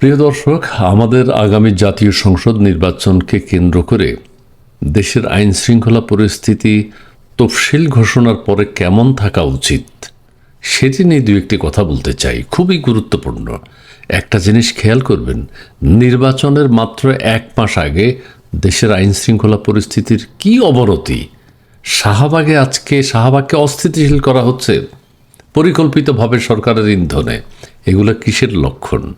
প্রিয় দর্শক, আমাদের আগামী জাতীয় সংসদ নির্বাচনকে কেন্দ্র করে দেশের আইন শৃঙ্খলা পরিস্থিতি তফসিল ঘোষণার পরে কেমন থাকা উচিত, সেটি নিয়ে দু একটি কথা বলতে চাই। খুবই গুরুত্বপূর্ণ। একটা জিনিস খেয়াল করবেন, নির্বাচনের মাত্র এক মাস আগে দেশের আইন শৃঙ্খলা পরিস্থিতির কি অবনতি? শাহবাগে আজকে, শাহবাগকে অস্থিতিশীল করা হচ্ছে, পরিকল্পিতভাবে সরকারের ইন্ধনে। এগুলো কিসের লক্ষণ?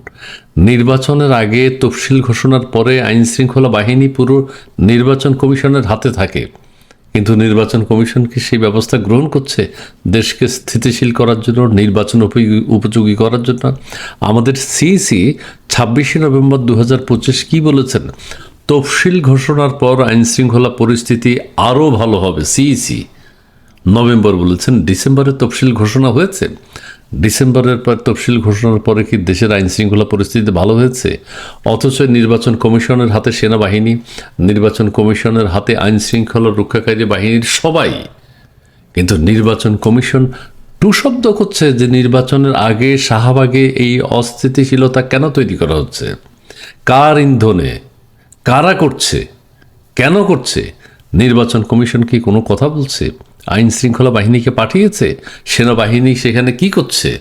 নির্বাচনের আগে তফসিল ঘোষণার পরে আইন শৃঙ্খলা বাহিনী পুরো নির্বাচন কমিশনের হাতে থাকে। কিন্তু নির্বাচন কমিশন কি সেই ব্যবস্থা গ্রহণ করছে? দেশকে স্থিতিশীল করার জন্য, নির্বাচন উপযোগী- করার জন্য? আমাদের সিইসি ছাব্বিশে নভেম্বর দু হাজার পঁচিশ কী বলেছেন? তফসিল ঘোষণার পর আইন শৃঙ্খলা পরিস্থিতি আরও ভালো হবে, সিইসি। নভেম্বর বলেছেন, ডিসেম্বরে তফসিল ঘোষণা হয়েছে। ডিসেম্বরের পর তফসিল ঘোষণার পরে কি দেশের আইন শৃঙ্খলা পরিস্থিতি ভালো হয়েছে? অথচ নির্বাচন কমিশনের হাতে সেনাবাহিনী, নির্বাচন কমিশনের হাতে আইন শৃঙ্খলা রক্ষাকারী বাহিনীর সবাই। কিন্তু নির্বাচন কমিশন টু শব্দ করছে যে নির্বাচনের আগে শাহবাগে এই অস্থিতিশীলতা কেন তৈরি করা হচ্ছে? কার ইন্ধনে? কারা করছে? কেন করছে? নির্বাচন কমিশন কি কোনো কথা বলছে? আইন শৃঙ্খলা বাহিনীকে পাঠিয়েছে? সেনাবাহিনী সেখানে কি করছে?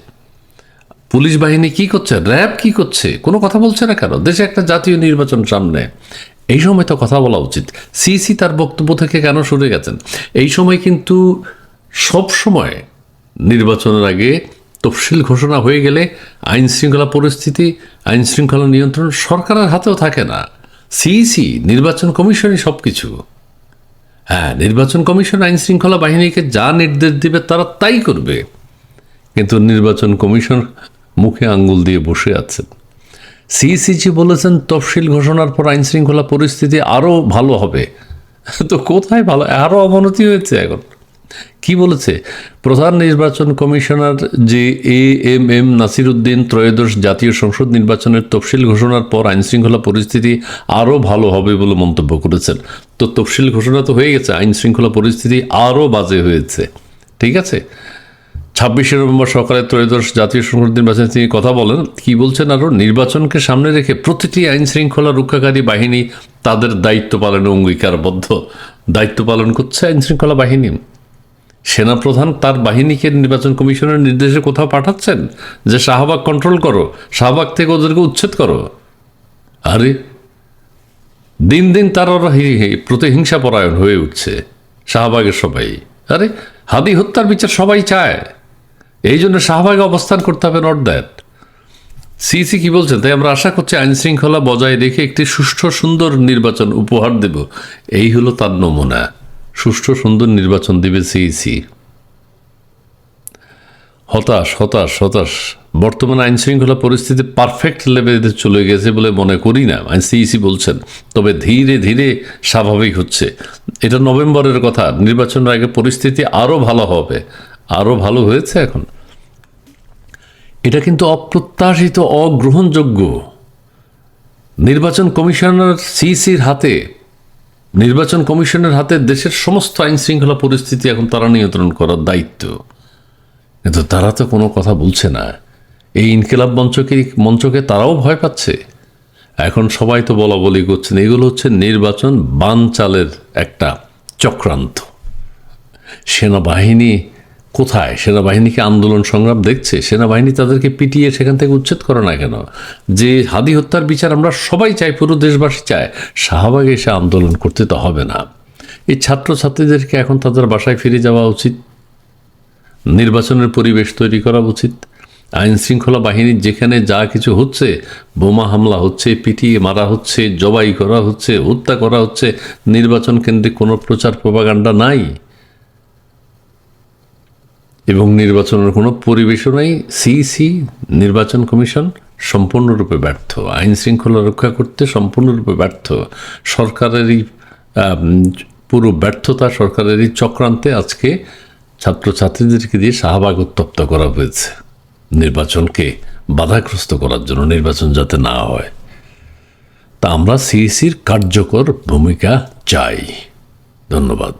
পুলিশ বাহিনী কি করছে? র্যাব কি করছে? কোনো কথা বলছে না কেন? দেশে একটা জাতীয় নির্বাচন সামনে। এই সময় তো কথা বলা উচিত। সিসি তার বক্তব্য থেকে কেন সরে গেছেন? এই সময় কিন্তু সব সময় নির্বাচনের আগে তফসিল ঘোষণা হয়ে গেলে আইন শৃঙ্খলা পরিস্থিতি আইন শৃঙ্খলা নিয়ন্ত্রণ সরকারের হাতেও থাকে না। সিইসি নির্বাচন কমিশনই সব কিছু হ্যাঁ নির্বাচন কমিশন আইন শৃঙ্খলা বাহিনীকে যা নির্দেশ দিবে তারা তাই করবে। কিন্তু নির্বাচন কমিশন মুখে আঙ্গুল দিয়ে বসে আছেন। সিসিজি বলেছেন, তফসিল ঘোষণার পর আইন শৃঙ্খলা পরিস্থিতি আরও ভালো হবে। তো কোথায় ভালো? আরও অবনতি হয়েছে এখন। কি বলেছে? প্রধান নির্বাচন কমিশনার যে A M M Nasir Uddin ত্রয়োদশ জাতীয় সংসদ নির্বাচনের তফসিল ঘোষণার পর আইন শৃঙ্খলা পরিস্থিতি আরও ভালো হবে বলে মন্তব্য করেছেন। তো তফসিল ঘোষণা তো হয়ে গেছে আইন শৃঙ্খলা পরিস্থিতি আরও বাজে হয়েছে। ঠিক আছে? ছাব্বিশে নভেম্বর সকালে ত্রয়োদশ জাতীয় সংসদ নির্বাচনে তিনি কথা বলেন, কি বলছেন আরও? নির্বাচনকে সামনে রেখে প্রতিটি আইন শৃঙ্খলা রক্ষাকারী বাহিনী তাদের দায়িত্ব পালনে অঙ্গীকারবদ্ধ। দায়িত্ব পালন করছে আইন শৃঙ্খলা বাহিনী। সেনাপ্রধান তার বাহিনীকে নির্বাচন কমিশনের নির্দেশে কোথাও পাঠাচ্ছেন? যে শাহবাগ কন্ট্রোল করো, শাহবাগ থেকে ওদেরকে উচ্ছেদ করো। আরে, দিন দিন তার ওরা প্রতিহিংসা পরায়ণ হয়ে উঠছে শাহবাগের সবাই। আরে, হাদি হত্যার বিচার সবাই চায়। এই জন্য শাহবাগে অবস্থান করতে হবে নট দ্যাট সিসি কি বলছেন তাই আমরা আশা করছি আইন শৃঙ্খলা বজায় রেখে একটি সুষ্ঠু সুন্দর নির্বাচন উপহার দেব। এই হলো তার নমুনা। সুষ্ঠু সুন্দর নির্বাচন দেবে সিইসি হতাশ হতাশ হতাশ। বর্তমান আইন শৃঙ্খলা পরিস্থিতি পারফেক্ট লেভেলে চলে গেছে বলে মনে করি না, আইন সিইসি বলছেন। তবে ধীরে ধীরে স্বাভাবিক হচ্ছে। এটা নভেম্বরের কথা, নির্বাচনের আগে পরিস্থিতি আরও ভালো হবে। আরও ভালো হয়েছে এখন। এটা কিন্তু অপ্রত্যাশিত, অগ্রহণযোগ্য। নির্বাচন কমিশনার সিইসির হাতে নির্বাচন কমিশনের হাতে দেশের সমস্ত আইন শৃঙ্খলা পরিস্থিতি এখন তারা নিয়ন্ত্রণ করার দায়িত্ব। কিন্তু তারা তো কোনো কথা বলছে না। এই ইনকিলাব মঞ্চকে মঞ্চকে তারাও ভয় পাচ্ছে। এখন সবাই তো বলা বলি করছেন, এগুলো হচ্ছে নির্বাচন বানচালের একটা চক্রান্ত। সেনাবাহিনী কোথায়? সেনাবাহিনীকে আন্দোলন সংগ্রাম দেখছে। সেনাবাহিনী তাদেরকে পিটিয়ে সেখান থেকে উচ্ছেদ করে না কেন? যে হাদি হত্যার বিচার আমরা সবাই চাই, পুরো দেশবাসী চায়, শাহবাগে এসে আন্দোলন করতে তো হবে না। এই ছাত্রছাত্রীদেরকে এখন তাদের বাসায় ফিরে যাওয়া উচিত। নির্বাচনের পরিবেশ তৈরি করা উচিত। আইন শৃঙ্খলা বাহিনীর যেখানে যা কিছু হচ্ছে, বোমা হামলা হচ্ছে, পিটিয়ে মারা হচ্ছে, জবাই করা হচ্ছে, হত্যা করা হচ্ছে, নির্বাচন কেন্দ্রে কোনো প্রচার প্রপাগান্ডা নাই। এবং নির্বাচনের কোনো পরিবেশও নাই। সিইসি নির্বাচন কমিশন সম্পূর্ণরূপে ব্যর্থ। আইন শৃঙ্খলা রক্ষা করতে সম্পূর্ণরূপে ব্যর্থ। সরকারেরই পুরো ব্যর্থতা, সরকারেরই চক্রান্তে আজকে ছাত্রছাত্রীদেরকে দিয়ে শাহবাগ উত্তপ্ত করা হয়েছে। নির্বাচনকে বাধাগ্রস্ত করার জন্য নির্বাচন যাতে না হয়। তা আমরা সিইসির কার্যকর ভূমিকা চাই। ধন্যবাদ।